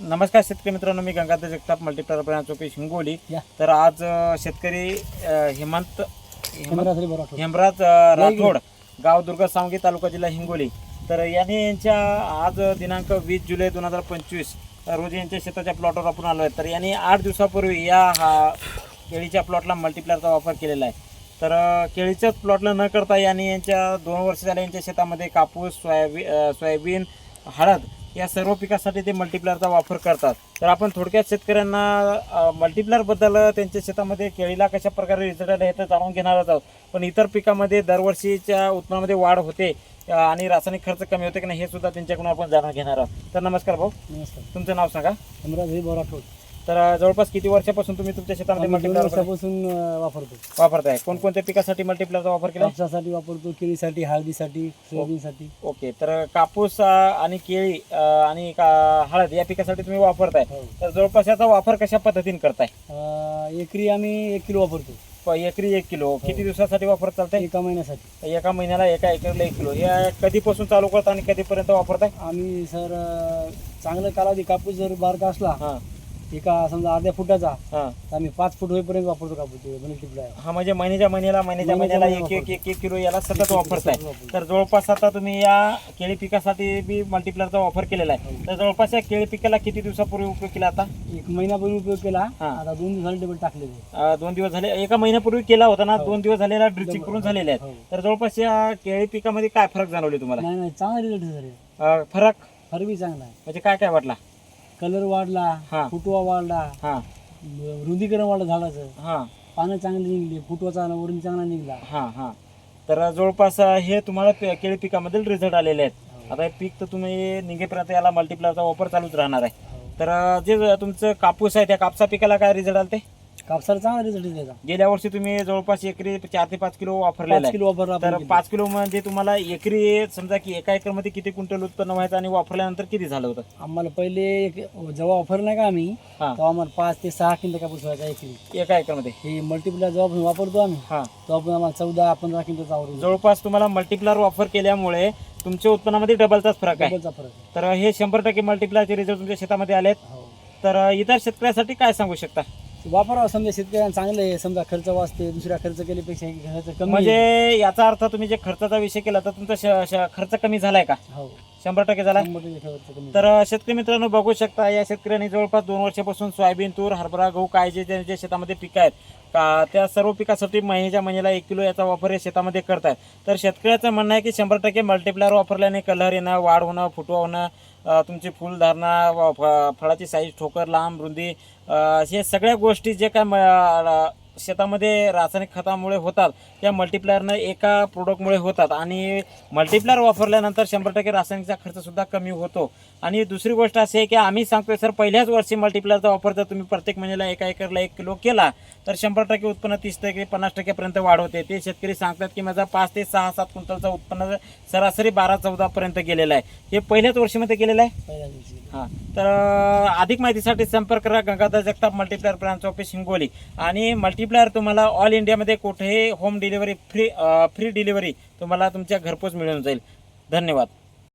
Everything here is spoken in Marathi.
नमस्कार शेतकरी मित्रांनो मी गंगाधर जगताप मल्टीप्लायर ब्रँच चौकी हिंगोली. या. तर आज अ, शेतकरी अ, हेमंत आठवलं. हेमराज अ, राठोड गाव दुर्गा सावंगी तालुका जिल्हा हिंगोली. तर याने यांच्या आज दिनांक वीस जुलै दोन हजार पंचवीस रोजी यांच्या शेताच्या प्लॉटवर आपण आलो आहे. तर यांनी आठ दिवसापूर्वी या हा केळीच्या प्लॉटला मल्टीप्लायरचा वापर केलेला आहे. तर अ, केळीच्याच प्लॉटला न करता यांनी यांच्या दोन वर्ष झाले यांच्या शेतामध्ये कापूस सोयाबीन अ, सोयाबीन हळद या सर्व पिकासाठी ते मल्टीप्लायरचा वापर करतात. तर आपण थोडक्यात शेतकऱ्यांना मल्टीप्लायरबद्दल त्यांच्या शेतामध्ये केळीला कशा प्रकारे रिझल्ट आले हे तर जाणून घेणार आहोत. पण इतर पिकामध्ये दरवर्षीच्या उत्पन्नामध्ये वाढ होते आणि रासायनिक खर्च कमी होते की नाही हे सुद्धा त्यांच्याकडून आपण जाणून घेणार आहोत. तर नमस्कार भाऊ. नमस्कार. तुमचं नाव सांगा. हेमरात्री बरं आठवलं. तर जवळपास किती वर्षापासून तुम्ही तुमच्या शेतामध्ये आम्ही दोन मल्टीप्लायर वर्षापासून अं, वापरतो. वापरताय. कोणकोणत्या पिकासाठी मल्टीप्लायरचा वापर केला? कापसासाठी वापरतो केळीसाठी हळदीसाठी सोयाबीनसाठी. ओके तर कापूस अ, आणि केळी अ, आणि का- हळद या पिकासाठी तुम्ही वापरताय. हो. तर जवळपास याचा वापर कशा पद्धतीने करताय? अं, एकरी आम्ही एक किलो वापरतो. प- एकरी एक किलो. किती दिवसासाठी वापर चालतंय? एका महिन्यासाठी. एका महिन्याला एका एकरला एक किलो. हे कधीपासून चालू करता आणि कधीपर्यंत वापरताय? आम्ही सर अं, चांगलं कालावधी कापूस जर बारका असला हा. एका समजा अर्ध्या फुटाचा हा. तर आम्ही पाच फूट होईपर्यंत वापरतो कापूस मल्टीप्लायर हा म्हणजे महिन्याच्या महिन्याला महिन्याच्या महिन्याला एक एक एक एक किलो याला सतत वापरताय. वापरतो. तर जवळपास आता तुम्ही या केळी पिकासाठी बी मल्टीप्लायरचा वापर केलेला आहे. तर जवळपास या केळी पिकाला किती दिवसापूर्वी उपयोग केला आता? एक महिनापूर्वी उपयोग केला. हा. आता दोन दिवसांनी टेबल टाकलेले. अं, दोन दिवस झाले. एका महिन्यापूर्वी केला होता ना? हो. दोन दिवस झालेला ड्रिचिंग करून झालेले आहेत. हो. तर जवळपास या केळी पिकामध्ये काय फरक जाणवले तुम्हाला? नाही नाही चांगला रिझल्ट झाले. अं, फरक? फरक बी चांगला आहे. म्हणजे काय काय वाटला? कलर वाढला हा. फुटवा वाढला हा. रुंदीकरण वाढलं झाडाचं हा. पानं चांगली निघली फुटवा चांगला वरून चांगला निघला. हा हा. तर जवळपास हे तुम्हाला पे- केळी पिकामधील रिझल्ट आलेले आहेत. आता हे पीक तर तुम्ही निघेपर्यंत याला मल्टीप्लायरचा वापर चालूच राहणार आहे. तर जे तुमचं कापूस आहे त्या कापसा पिकाला काय रिझल्ट आले ते कापसाला चांगला रिझल्ट त्याचा. गेल्या वर्षी तुम्ही जवळपास एकरी चार ते पाच किलो वापरलेला पाच आहे. किलो वापरला तर. पाच किलो म्हणजे तुम्हाला एकरी समजा की एका एकरमध्ये किती क्विंटल उत्पन्न व्हायचं आणि वापरल्यानंतर किती झालं होतं? आम्हाला पहिले एक जेव्हा वापरलं नाही का आम्ही हा. तेव्हा आम्हाला पाच ते सहा क्विंटल कापूस व्हायचा एकरी. एका एकरमध्ये हे मल्टीप्लाय जेव्हा आपण वापरतो आम्ही हा. तेव्हा आम्हाला चौदा पंधरा क्विंटलचा आवडतो जवळपास तुम्हाला मल्टीप्लायर वापर केल्यामुळे तुमच्या उत्पन्नामध्ये डबलचाच फरक आहे. डबलचा फरक आहे. तर हे शंभर टक्के मल्टीप्लायरचे रिझल्ट तुमच्या शेतामध्ये आलेत. हो. तर इतर शेतकऱ्यासाठी काय सांगू शकता? वापरावं समजा शेतकऱ्यांना चांगलं आहे समजा खर्च वाचते दुसऱ्या खर्च केल्यापेक्षा हे खर्च कमी म्हणजे. याचा अर्थ तुम्ही जे खर्चाचा विषय केला तर तुमचा श- श- खर्च कमी झालाय का हो शंभर टक्के झाला. तर शेतकरी मित्रांनो बघू शकता या शेतकऱ्यांनी जवळपास दोन वर्षापासून सोयाबीन तूर हरभरा गहू काय जे त्यांच्या शेतामध्ये पिकं आहेत का त्या सर्व पिकासाठी महिन्याच्या महिन्याला एक किलो याचा वापर हे शेतामध्ये करतात तर शेतकऱ्याचं म्हणणं आहे की शंभर टक्के मल्टीप्लायर वापरल्याने कलर येणं वाढ होणं फुटवा होणं तुमची फुलधारणा फळाची साईज ठोकर लांब रुंदी हे सगळ्या गोष्टी जे काय शेतामध्ये रासायनिक खतामुळे होतात त्या मल्टीप्लायरनं एका प्रोडक्टमुळे होतात. आणि मल्टीप्लायर वापरल्यानंतर शंभर टक्के रासायनिकचा खर्च सुद्धा कमी होतो. आणि दुसरी गोष्ट अशी आहे की आम्ही सांगतोय सर पहिल्याच वर्षी मल्टीप्लायरचा वापर जर तुम्ही प्रत्येक महिन्याला एका एकरला एक किलो केला तर शंभर टक्के उत्पन्न तीस टक्के पन्नास टक्क्यापर्यंत वाढ होते. ते शेतकरी सांगतात की माझा पाच ते सहा सात क्विंटलचा उत्पन्न सरासरी बारा चौदापर्यंत गेलेला आहे. हे पहिल्याच वर्षीमध्ये गेलेलं आहे? हां. तर अधिक माहितीसाठी संपर्क करा. Gangadhar Jagtap multiplier branch office Hingoli. आणि मल्टीप्लायर तुम्हाला ऑल इंडियामध्ये कुठेही home delivery free free delivery तुम्हाला तुमच्या घरपोच मिळून जाईल. धन्यवाद.